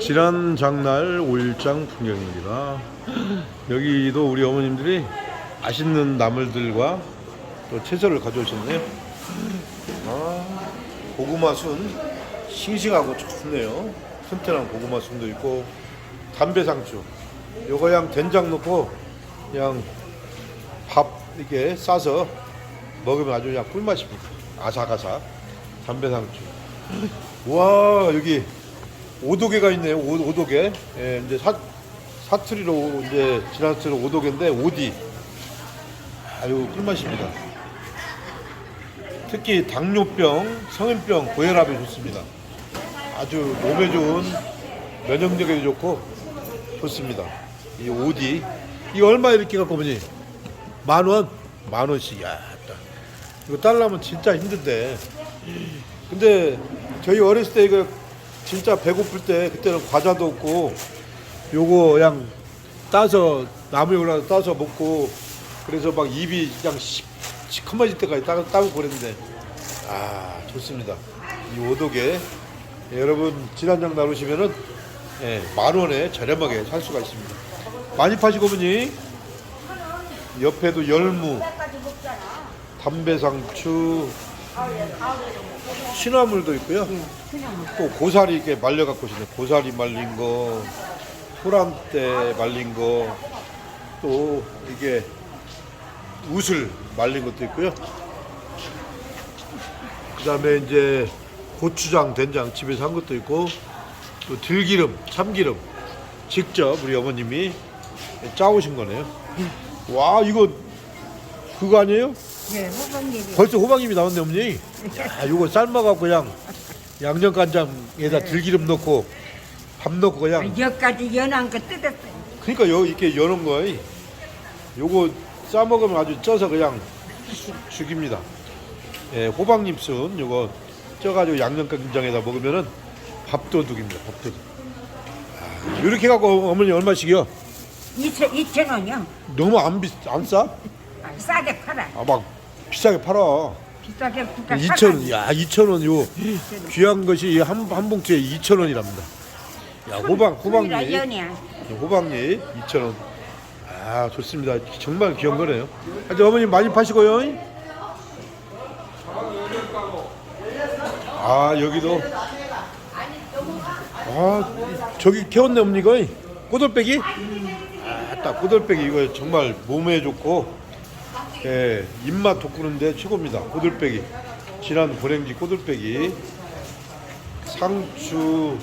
지난 장날 5일장 풍경입니다. 여기도 우리 어머님들이 맛있는 나물들과 또 채소를 가져오셨네요. 아, 고구마 순 싱싱하고 좋네요. 튼튼한 고구마 순도 있고 담배상추. 요거 그냥 된장 넣고 그냥 밥 이렇게 싸서 먹으면 아주 그냥 꿀맛입니다. 아삭아삭 담배상추. 와 여기 오도개가 있네요. 오, 오도개. 예, 이제 사, 사투리로 이제 지나치로 오도개인데 오디. 아유 꿀맛입니다. 특히 당뇨병, 성인병, 고혈압에 좋습니다. 아주 몸에 좋은 면역력에도 좋고 좋습니다. 이 오디. 이거 얼마 이렇게 갖고 보니? 만 원? 만 원씩. 야, 따. 이거 딸라면 진짜 힘든데. 근데 저희 어렸을 때 이거 진짜 배고플 때 그때는 과자도 없고 요거 그냥 따서 나무에 올라서 따서 먹고 그래서 막 입이 그냥 시, 시커머질 때까지 따, 따고 그랬는데 아 좋습니다. 이 오독에. 예, 여러분 지난장 나누시면은 예, 만 원에 저렴하게 살 수가 있습니다. 많이 파시고 보니? 옆에도 열무 담배상추 신화물도 있고요. 또 고사리 이렇게 말려 갖고 오시네. 고사리 말린 거, 호랑대 말린 거, 또 이게 우슬 말린 것도 있고요. 그 다음에 이제 고추장, 된장 집에서 한 것도 있고, 또 들기름, 참기름 직접 우리 어머님이 짜오신 거네요. 와 이거 그거 아니에요? 네, 호박잎이. 벌써 호박잎이 나왔네 어머니. 야, 이거 삶아갖고 그냥 양념 간장에다 들기름 넣고 밥 넣고 그냥. 여기까지 연한 거 뜯었어요. 그러니까 요 이렇게 여는 거이. 요거 싸 먹으면 아주 쪄서 그냥 죽- 죽입니다. 예, 호박잎 순 요거 쪄가지고 양념 간장에다 먹으면은 밥도둑입니다. 밥도둑. 아, 이렇게 갖고 어머니 얼마씩이요? 2천, 2천 원이요. 너무 안 비, 안 싸? 아, 싸게 팔아. 아, 막 비싸게 팔아. 비싸게 국가 2,000원, 야, 2,000원, 요, 귀한 것이 한, 한 봉투에 2,000원이랍니다. 야, 호박, 호박잎. 호박잎 2,000원. 아, 좋습니다. 정말 귀한 거네요. 하여튼 어머님 많이 파시고요. 아, 여기도. 아, 저기 캐웠네, 어머니가. 꼬들빼기? 아, 딱 꼬들빼기 이거 정말 몸에 좋고, 예, 입맛 돋구는데 최고입니다. 꼬들빼기. 진한 고랭지 꼬들빼기. 상추,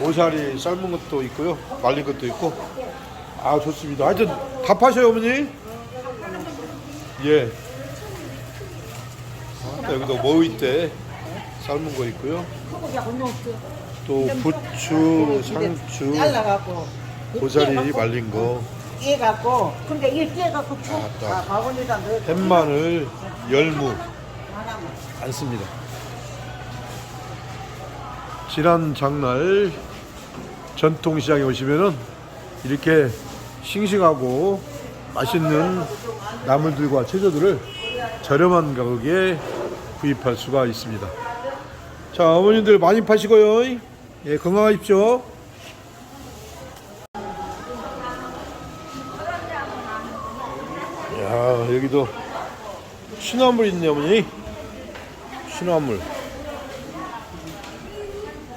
고사리 삶은 것도 있고요. 말린 것도 있고. 아, 좋습니다. 하여튼 다 파셔요, 어머니. 예. 아, 여기도 머위대 삶은 거 있고요. 또 부추, 상추. 고사리 말린 거, 깨갖고. 근데 이거 깨갖고 쭉. 아따. 아, 바구니에다 넣어. 햇마늘, 열무 많습니다. 지난 장날 전통시장에 오시면은 이렇게 싱싱하고 맛있는 나물들과 채소들을 저렴한 가격에 구입할 수가 있습니다. 자, 어머님들 많이 파시고요. 예, 건강하십시오. 야, 여기도 신화물 있네, 어머니. 신화물.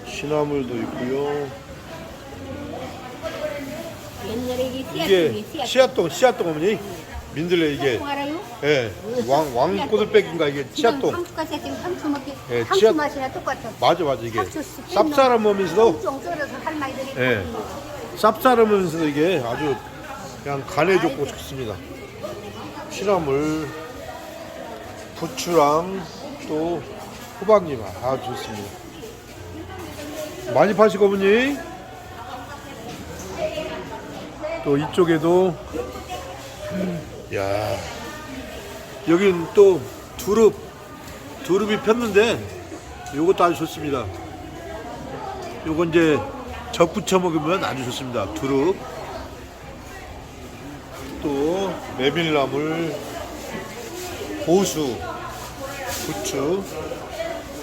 신화물도 있고요. 이게 이게 씨앗 씨앗동, 씨앗동 어머니. 민들레 이게? 예, 왕 왕꼬들빼기인가 이게 지금 먹기 예, 씨앗- 맛이랑 똑같아. 맞아, 맞아 이게 쌉싸름하면서도 예. 쌉싸름하면서도 이게 아주 그냥 간에 좋고 좋습니다. 신화물, 부추랑 또 호박잎 아 좋습니다. 많이 파시고 어머니. 또 이쪽에도 야 여긴 또 두릅 두릅이 폈는데 요것도 아주 좋습니다. 요거 이제 적 부쳐 먹으면 아주 좋습니다. 두릅 또 메밀나물 고수 부추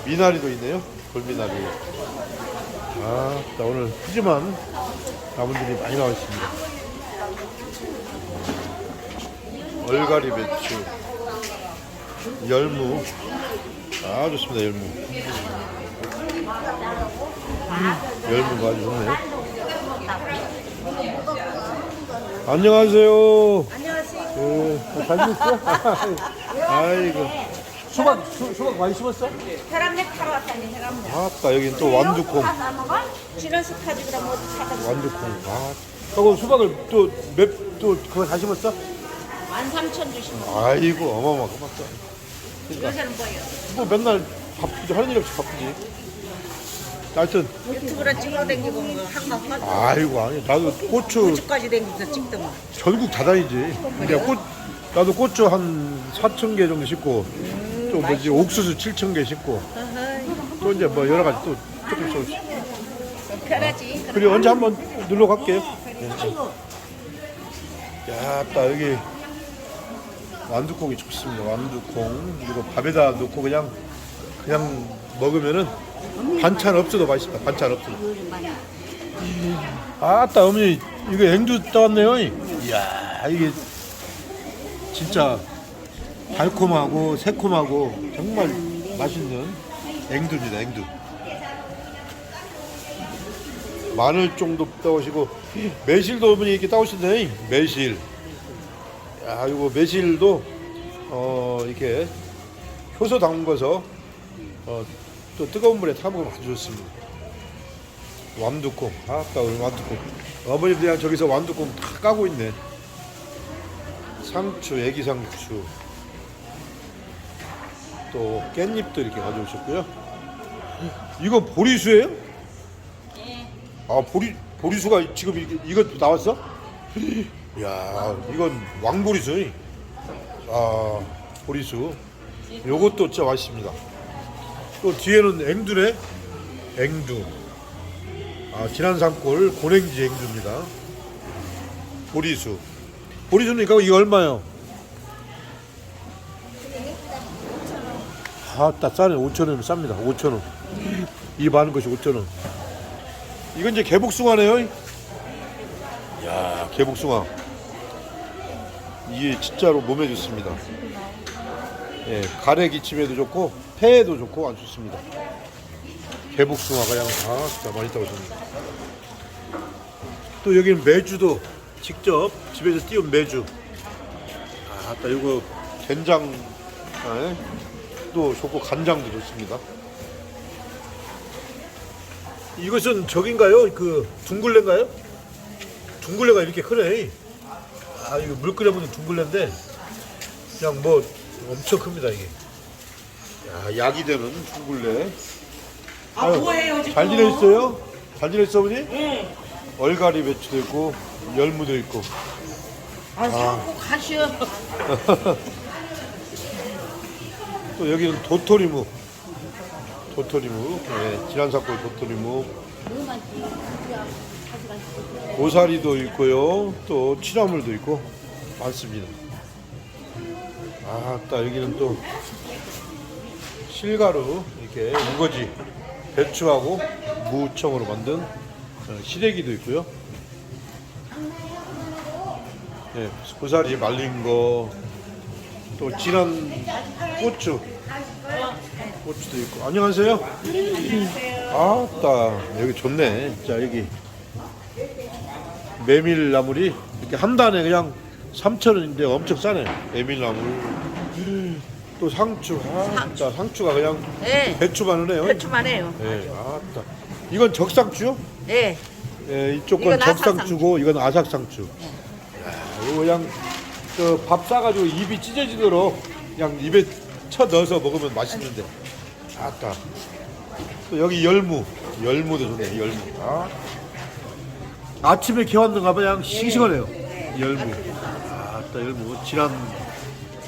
미나리도 있네요. 돌미나리 아, 나 오늘 푸짐한 나물들이 많이 나와 있습니다. 얼갈이 배추, 열무. 아, 좋습니다, 열무. 열무가 아주 좋네요. 안녕하세요. 예, 잘 지냈어? 아이고. 수박, 수, 수박 많이 심었어? 혈압약 타러 왔다니 혈압약. 아따, 여긴 또 완두콩. 사다 먹어? 지나서 타지 그럼 어디 먹어? 완두콩. 아, 그거 수박을 또 몇, 또 그거 다 심었어? 만 삼천 주시면. 아이고, 어마어마하고 맞다. 요새는 뭐예요? 뭐 맨날 바쁘지, 하는 일 없이 바쁘지. 하여튼, 유튜브로 찍어 댕기고 뭐 한강 아이고, 아니, 나도 고추 고추까지 댕기서 찍더만. 전국 다 다니지. 근데 꽃, 나도 고추 한 4천 개 정도 심고, 또 뭐지, 옥수수 7천 개 심고, 또 이제 뭐 여러 가지 또 조금 조금씩. 편하지. 그리고 언제 한번 놀러 갈게요. 야, 딱 여기 완두콩이 좋습니다. 완두콩 그리고 밥에다 넣고 그냥 그냥 먹으면은 반찬 없어도 맛있다. 반찬 없어도. 아따 어머니 이거 앵두 떠왔네요. 이야 이게 진짜 달콤하고 새콤하고 정말 맛있는 앵두입니다. 앵두. 마늘 정도 따오시고 매실도 어머니 이렇게 따오신네 매실 야 이거 매실도 어 이렇게 효소 담궈서 어 또 뜨거운 물에 타 먹으면 아주 좋습니다 완두콩 아까 오늘 완두콩 어머니 그냥 저기서 완두콩 다 까고 있네 상추 애기 상추 또 깻잎도 이렇게 가져오셨고요 이거 보리수예요? 아 보리 보리수가 지금 이게 이것도 나왔어? 야 이건 왕보리수. 아 보리수. 요것도 진짜 맛있습니다. 또 뒤에는 앵두네. 앵두. 아 진한 산골 고랭지 앵두입니다. 보리수. 보리수는 이거 얼마요? 아따 싸네 5천 원이면 쌉니다 5천 원. 이 많은 것이 5천 원. 이건 이제 개복숭아네요. 야, 개복숭아. 이게 진짜로 몸에 좋습니다. 예, 가래 기침에도 좋고 폐에도 좋고 아주 좋습니다. 개복숭아가 그냥 아, 진짜 맛있다고 생각합니다. 또 여기는 매주도 직접 집에서 띄운 매주. 아, 아따 이거 된장 아, 또 좋고 간장도 좋습니다. 이것은 저긴가요? 그 둥글레인가요? 둥글레가 이렇게 크네. 아 이거 물 끓여보는 둥글레인데 그냥 뭐 엄청 큽니다 이게. 야 약이 되는 둥글레. 아 뭐예요 지금? 잘 지냈어요? 잘 지냈어 어머니? 응. 얼갈이 배추도 있고 열무도 있고. 아 사고 가시오. 또 여기는 도토리묵. 도토리묵. 예, 지난사골 도토리묵. 고사리도 있고요. 또 취나물도 있고 많습니다. 아, 따 여기는 또 실가루 이렇게 우거지 배추하고 무청으로 만든 어, 시래기도 있고요. 예, 고사리 말린 거, 또 진한 고추, 고추도 있고. 안녕하세요. 아따 여기 좋네. 자 여기 메밀나물이 이렇게 한 단에 그냥 3천 원인데 엄청 싸네. 메밀나물. 또 상추. 아따 상추 가 그냥 네. 배추만 하네요. 배추만 해요. 예, 아따. 이건 적상추요? 네. 예, 이쪽 건 이건 적상추고 이건 아삭상추. 야, 이거 그냥 그밥 싸가지고 입이 찢어지도록 그냥 입에 쳐 넣어서 먹으면 맛있는데. 아따. 또 여기 열무, 열무도 좋네. 열무. 아. 아침에 개왔는가 봐 그냥 싱싱하네요. 열무. 아따 열무. 진한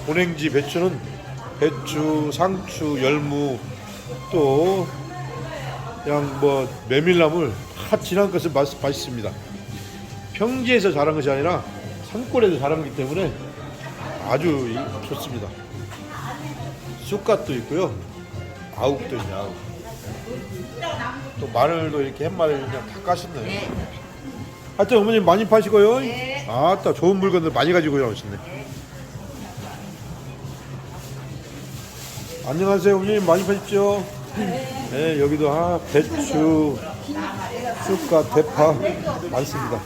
고냉지 배추는 배추, 상추, 열무 또 그냥 뭐 메밀나물 다 진한 것은 맛, 맛있습니다. 평지에서 자란 것이 아니라 산골에서 자란 거기 때문에 아주 이- 좋습니다. 쑥갓도 있고요. 아욱도 아욱. 또 마늘도 이렇게 햇마늘 그냥 다 까셨네. 하여튼 어머님 많이 파시고요. 아따 좋은 물건들 많이 가지고 나오셨네. 안녕하세요 어머님 많이 파십시오. 네 여기도 아 배추, 쑥과 대파 많습니다.